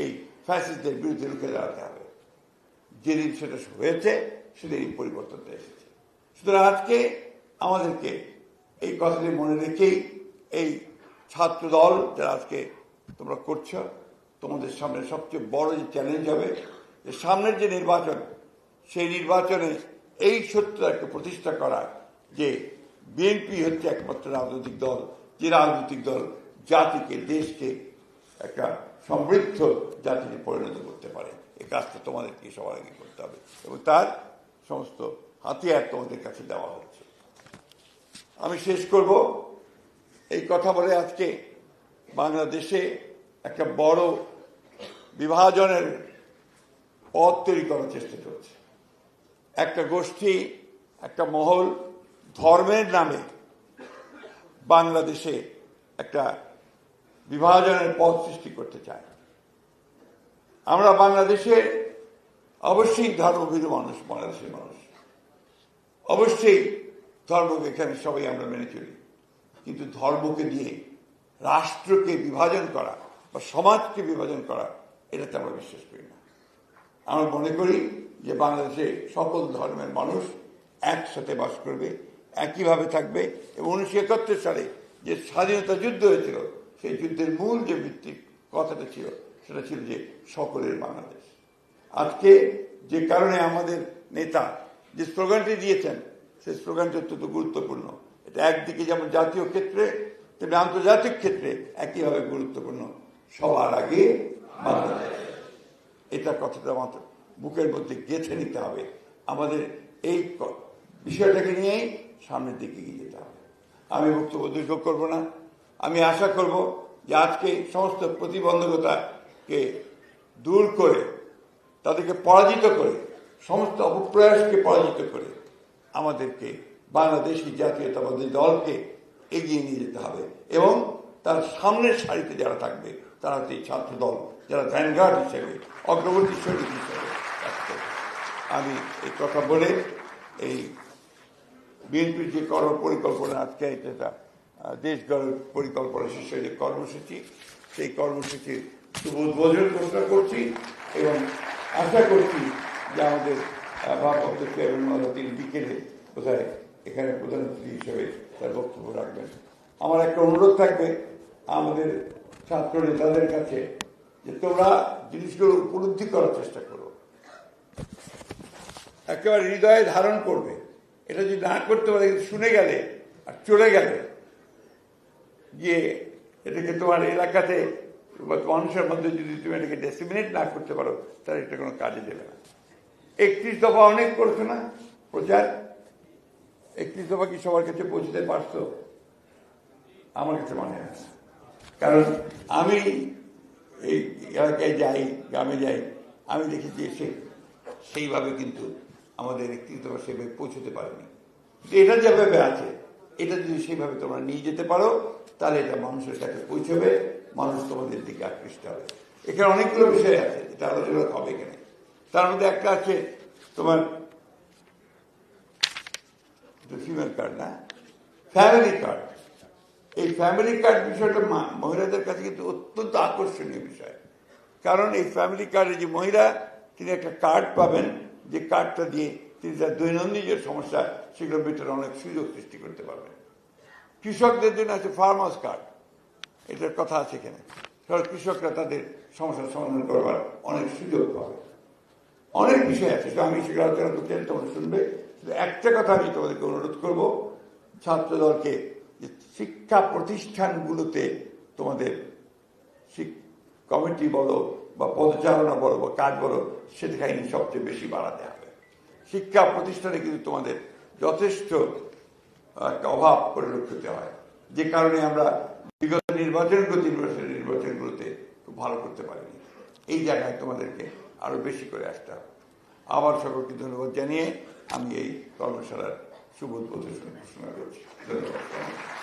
এই ফ্যাসিস্টদের বিরুদ্ধে রুখে দাঁড়াতে হবে। যেদিন সেটা হয়েছে সেদিনই পরিবর্তনটা এসেছে। সুতরাং আজকে আমাদেরকে এই কথাটি মনে রেখেই এই ছাত্র দল যারা আজকে তোমরা করছ, তোমাদের সামনে সবচেয়ে বড় যে চ্যালেঞ্জ হবে, যে সামনের যে নির্বাচন, সেই নির্বাচনে এই সত্যটাকে প্রতিষ্ঠা করা যে বিএনপি হচ্ছে একমাত্র রাজনৈতিক দল, যে রাজনৈতিক দল জাতিকে, দেশকে একটা সমৃদ্ধ জাতিকে পরিণত করতে পারে। এই কাজটা তোমাদেরকে সবার আগে করতে হবে। এবং তার সমস্ত হাতিয়ার তোমাদের কাছে দেওয়া হচ্ছে। আমি শেষ করব। এই কথা বলে আজকে বাংলাদেশে একটা বড় বিভাজনের পথ তৈরি করার চেষ্টা চলছে। একটা গোষ্ঠী, একটা মহল ধর্মের নামে বাংলাদেশে একটা বিভাজনের পথ সৃষ্টি করতে চায়। আমরা বাংলাদেশে অবশ্যই ধর্মভীরু মানুষ, বাংলাদেশের মানুষ। অবশ্যই ধর্মকে এখানে সবাই আমরা মেনে চলি। কিন্তু ধর্মকে দিয়ে রাষ্ট্রকে বিভাজন করা বা সমাজকে বিভাজন করা, এটাতে আমরা বিশ্বাস করি না। আমরা মনে করি যে বাংলাদেশে সকল ধর্মের মানুষ একসাথে বাস করবে, একইভাবে থাকবে এবং উনিশশো একাত্তর সালে যে স্বাধীনতা যুদ্ধ হয়েছিল সেই যুদ্ধের মূল যে ভিত্তিক কথাটা ছিল, সেটা ছিল যে সকলের বাংলাদেশ। আজকে যে কারণে আমাদের নেতা যে স্লোগানটি দিয়েছেন, সেই স্লোগানটি অত্যন্ত গুরুত্বপূর্ণ। এটা একদিকে যেমন জাতীয় ক্ষেত্রে, তেমনি আন্তর্জাতিক ক্ষেত্রে একইভাবে গুরুত্বপূর্ণ। সবার আগে বাংলাদেশ। এটা কথাটা আমাদের বুকের মধ্যে গেঁথে নিতে হবে। আমাদের এই বিষয়টাকে নিয়েই সামনের দিকে এগিয়ে যেতে হবে। আমি বক্তব্য দীর্ঘ করব না। আমি আশা করব যে আজকে সমস্ত প্রতিবন্ধকতাকে দূর করে, তাদেরকে পরাজিত করে, সমস্ত অপপ্রয়াসকে পরাজিত করে আমাদেরকে বাংলাদেশি জাতীয়তাবাদী দলকে এগিয়ে নিয়ে যেতে হবে এবং তার সামনের সারিতে যারা থাকবে, তারা হচ্ছে ছাত্র দল যারা ভ্যানগার্ড হিসেবে অগ্রবর্তী সৈনিক হিসেবে আমি এই কথা বলে এই বিএনপির যে কর্ম পরিকল্পনা আজকে এটা দেশ গড়ার পরিকল্পনা শীর্ষে যে কর্মসূচি, সেই কর্মসূচির শুভ উদ্বোধন ঘোষণা করছি এবং আশা করছি যে আমাদের ভারপ্রাপ্ত চেয়ারম্যান তিনি বিকেলে কোথায় এখানে প্রধান অতিথি হিসেবে তার বক্তব্য রাখবেন। আমার একটা অনুরোধ থাকবে আমাদের ছাত্র নেতাদের কাছে যে তোমরা জিনিসগুলো উপলব্ধি করার চেষ্টা করো। একেবারে হৃদয়ে ধারণ করবে। এটা যদি না করতে পারে, শুনে গেলে আর চলে গেলে গিয়ে এটাকে তোমার এলাকাতে মানুষের মধ্যে যদি তুমি এটাকে ডেসিমিনেট না করতে পারো, তাহলে এটা কোনো কাজে দেবে না। একত্রিশ দফা অনেক করছ না প্রচার? একত্রিশ দফা কি সবার কাছে পৌঁছতে পারছ? আমার কাছে মনে না। কারণ আমি এই এলাকায় যাই, গ্রামে যাই, আমি দেখেছি সে সেইভাবে কিন্তু আমাদের একত্রিশ দফা সেভাবে পৌঁছতে পারেনি। এটা যেভাবে আছে এটা যদি সেইভাবে তোমরা নিয়ে যেতে পারো, তাহলে এটা মানুষের কাছে পৌঁছবে, মানুষ তোমাদের দিকে আকৃষ্ট হবে। এখানে অনেকগুলো বিষয় আছে, এটা আলোচনা হবে এখানে। তার মধ্যে একটা আছে তোমার ফিমেল কার্ড না? ফ্যামিলি কার্ড এই ফ্যামিলি কার্ড বিষয়টা মহিলাদের কাছে কিন্তু অত্যন্ত আকর্ষণীয় বিষয়। কারণ এই ফ্যামিলি কার্ডে যে মহিলা, তিনি একটা কার্ড পাবেন, যে কার্ডটা দিয়ে তিনি তার দৈনন্দিন যে সমস্যা সেগুলো মেটার অনেক সুযোগ সৃষ্টি করতে পারবেন কৃষকদের জন্য আছে ফার্মার্স কার্ড এটার কথা আছে এখানে। কৃষকরা তাদের সমস্যার সমাধান করবার অনেক সুযোগ পাবে। অনেক বিষয় আছে আমি সেগুলো আলোচনা করতে তোমরা শুনবে। একটা কথা আমি তোমাদেরকে অনুরোধ করব ছাত্র দলকে যে শিক্ষা প্রতিষ্ঠানগুলোতে তোমাদের কমিটি বলো বা পদচারণা বলো বা কাজ বলো সেখানে সবচেয়ে বেশি বাড়াতে হবে। শিক্ষা প্রতিষ্ঠানে কিন্তু তোমাদের যথেষ্ট একটা অভাব পরিলক্ষিত হয়। যে কারণে আমরা বিগত নির্বাচনগুলো নির্বাচন নির্বাচনগুলোতে খুব ভালো করতে পারিনি। এই জায়গায় তোমাদেরকে আরও বেশি করে আসতে হবে। আবার সকলকে ধন্যবাদ জানিয়ে আমি এই কর্মশালার শুভ উদ্বোধন ঘোষণা করছি। ধন্যবাদ।